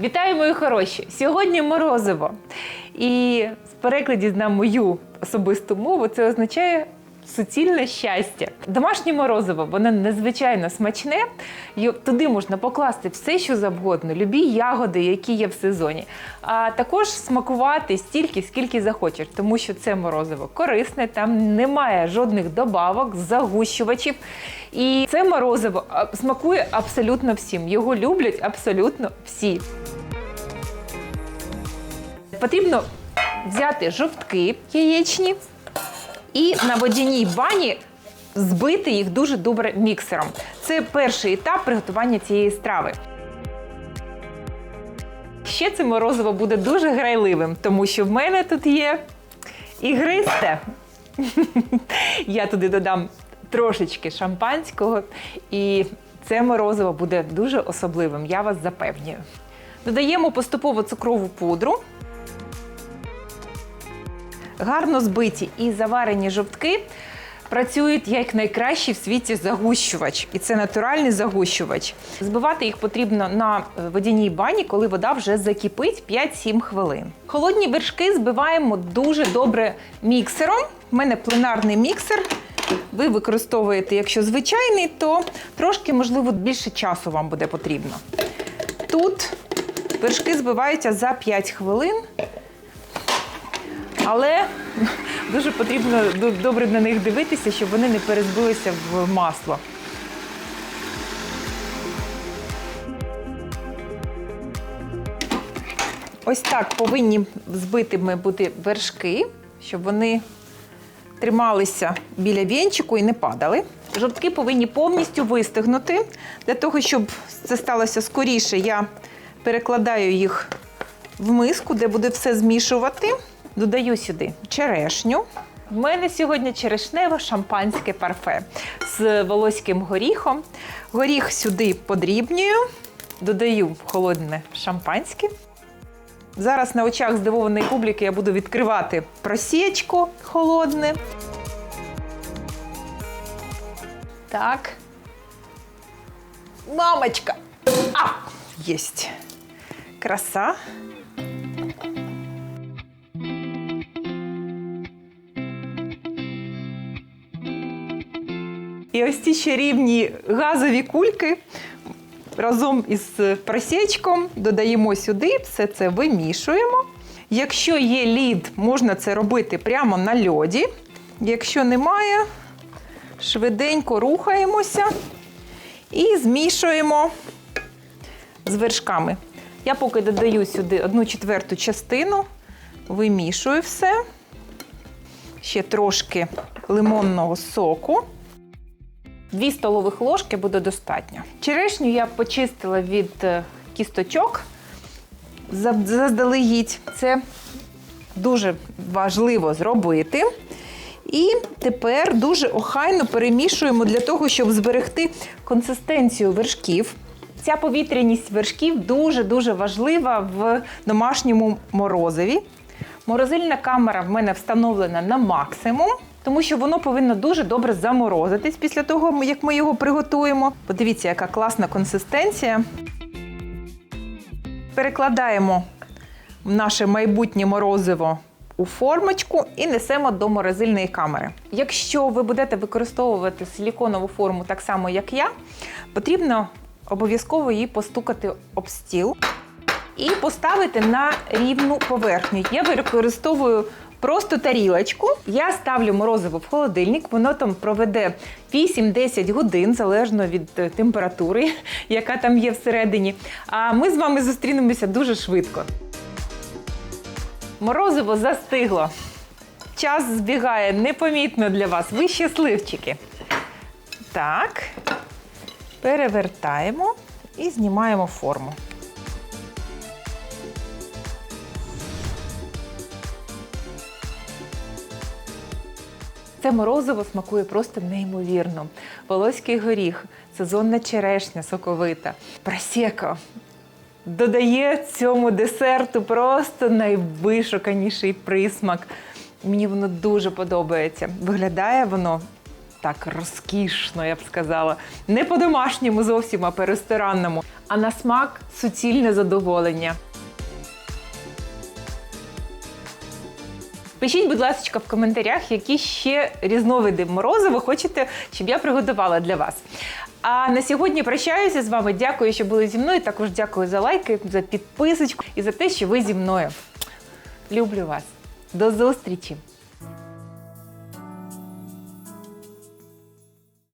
Вітаю, мої хороші! Сьогодні морозиво. І в перекладі на мою особисту мову це означає суцільне щастя. Домашнє морозиво, воно надзвичайно смачне. Й- Туди можна покласти все, що завгодно, любі ягоди, які є в сезоні. А також смакувати стільки, скільки захочеш, тому що це морозиво корисне, там немає жодних добавок, загущувачів. І це морозиво смакує абсолютно всім. Його люблять абсолютно всі. Потрібно взяти жовтки яєчні і на водяній бані збити їх дуже добре міксером. Це перший етап приготування цієї страви. Ще це морозиво буде дуже грайливим, тому що в мене тут є ігристе. Я туди додам трошечки шампанського, і це морозиво буде дуже особливим, я вас запевнюю. Додаємо поступово цукрову пудру. Гарно збиті і заварені жовтки працюють як найкращий в світі загущувач. І це натуральний загущувач. Збивати їх потрібно на е, водяній бані, коли вода вже закипить 5-7 хвилин. Холодні вершки збиваємо дуже добре міксером. У мене пленарний міксер. Ви використовуєте, якщо звичайний, то трошки, можливо, більше часу вам буде потрібно. Тут вершки збиваються за 5 хвилин. Але дуже потрібно добре на них дивитися, щоб вони не перезбилися в масло. Ось так повинні збитими бути вершки, щоб вони трималися біля вінчику і не падали. Жовтки повинні повністю вистигнути. Для того, щоб це сталося скоріше, я перекладаю їх в миску, де буде все змішувати. Додаю сюди черешню. В мене сьогодні черешнево шампанське парфе з волоським горіхом. Горіх сюди подрібнюю, додаю холодне шампанське. Зараз на очах здивованої публіки я буду відкривати просічку холодне. Так. Мамочка! А! Єсть. Краса. І ось ці чарівні газові кульки разом із просічком додаємо сюди, все це вимішуємо. Якщо є лід, можна це робити прямо на льоді. Якщо немає, швиденько рухаємося і змішуємо з вершками. Я поки додаю сюди одну четверту частину, вимішую все. Ще трошки лимонного соку. Дві столових ложки буде достатньо. Черешню я почистила від е, кісточок заздалегідь. Це дуже важливо зробити. І тепер дуже охайно перемішуємо для того, щоб зберегти консистенцію вершків. Ця повітряність вершків дуже-дуже важлива в домашньому морозиві. Морозильна камера в мене встановлена на максимум, тому що воно повинно дуже добре заморозитись після того, як ми його приготуємо. Подивіться, яка класна консистенція. Перекладаємо наше майбутнє морозиво у формочку і несемо до морозильної камери. Якщо ви будете використовувати силіконову форму так само, як я, потрібно обов'язково її постукати об стіл і поставити на рівну поверхню. Я використовую просто тарілочку. Я ставлю морозиво в холодильник, воно там проведе 8-10 годин, залежно від е, температури, яка там є всередині. А ми з вами зустрінемося дуже швидко. Морозиво застигло. Час збігає непомітно для вас. Ви щасливчики. Так, перевертаємо і знімаємо форму. Це морозиво смакує просто неймовірно. Волоський горіх, сезонна черешня соковита, просека. Додає цьому десерту просто найвишуканіший присмак. Мені воно дуже подобається. Виглядає воно так розкішно, я б сказала. Не по-домашньому зовсім, а по-ресторанному. А на смак суцільне задоволення. Пишіть, будь ласка, в коментарях, які ще різновиди морозива хочете, щоб я приготувала для вас. А на сьогодні прощаюся з вами. Дякую, що були зі мною. Також дякую за лайки, за підписочку і за те, що ви зі мною. Люблю вас. До зустрічі!